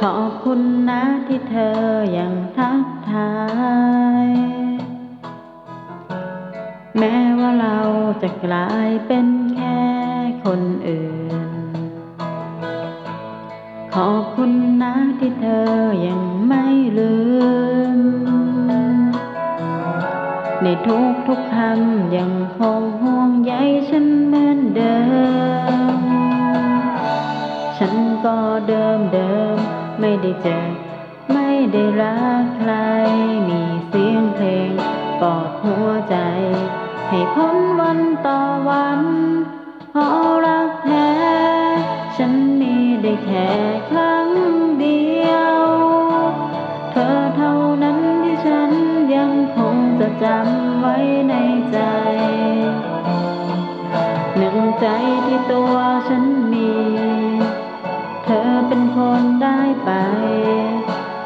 ขอบคุณนะที่เธอยังทักทาย แม้ว่าเราจะกลายเป็นแค่คนอื่น ขอบคุณนะที่เธอยังไม่ลืม ในทุกทุกๆคำยังคง ไม่ได้เจอ ไม่ได้รักใคร มีเสียงเพลงปลอบหัวใจ ให้พ้นวันต่อวันเพราะรักแท้ ฉันมีได้แค่ครั้งเดียว เธอเท่านั้นที่ฉันยังคงจะจำไว้ในใจหนึ่งใจที่ตัวฉันมี เธอเป็นคน ได้ไป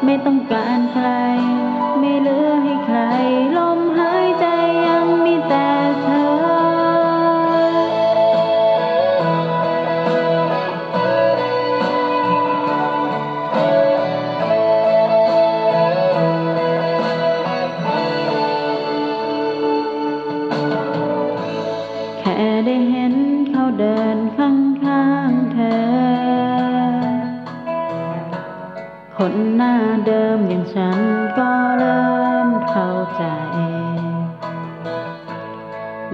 ไม่ต้องการใคร ไม่เหลือให้ใคร ลมหายใจยังมีแต่เธอ แค่ได้เห็นเขาเดินข้างๆเธอ คนหน้าเดิมอย่างฉันก็เริ่มเข้าใจ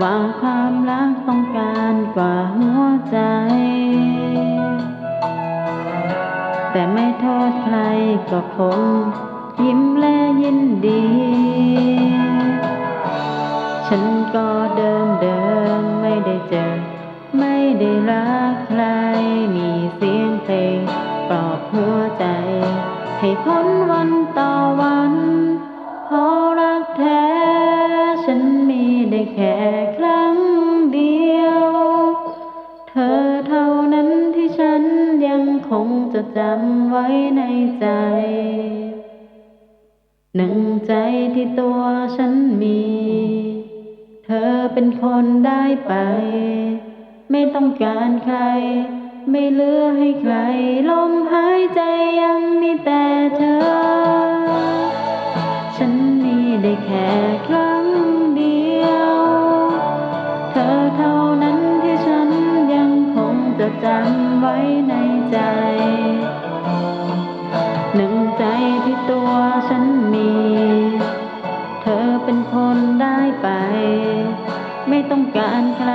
ว่าความรักต้องการกว่าหัวใจ แต่ไม่โทษใครก็คงยิ้มและยินดี ฉันก็เดิมเดิมไม่ได้เจอ ไม่ได้รักใคร ให้พ้นวันต่อวันเพราะรักแท้ ฉันมีได้แค่ครั้งเดียว เธอเท่านั้นที่ฉันยังคงจะจำไว้ในใจ หนึ่งใจที่ตัวฉันมี เธอเป็นคนได้ไป ไม่ต้องการใคร ไม่เหลือให้ใครลมหายใจยังมีแต่เธอ ฉันมีได้แค่ครั้งเดียว เธอเท่านั้นที่ฉันยังคงจะจำไว้ในใจ หนึ่งใจที่ตัวฉันมี เธอเป็นคนได้ไป ไม่ต้องการใคร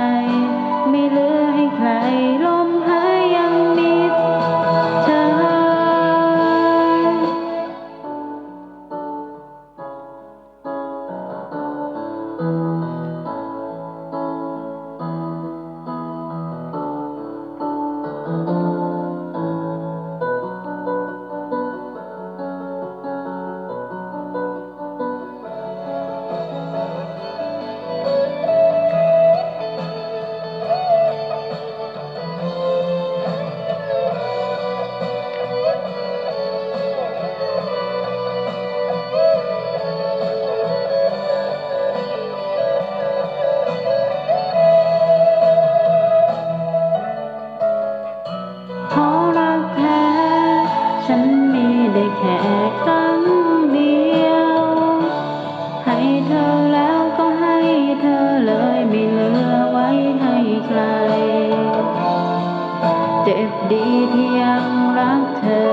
จ็บดีที่ยังรักเธอ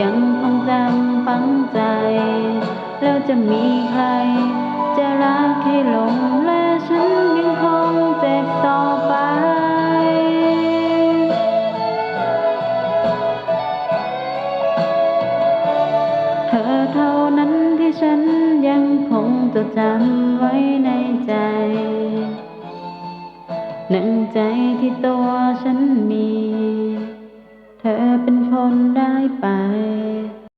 ยังคงจำฝังใจ แล้วจะมีใคร จะรักให้หลงและฉันยังคงเจ็บต่อไป เธอเท่านั้นที่ฉันยังคงจะจำไว้ในใจ หนึ่งใจที่ตัวฉันมี เธอเป็นคนได้ไป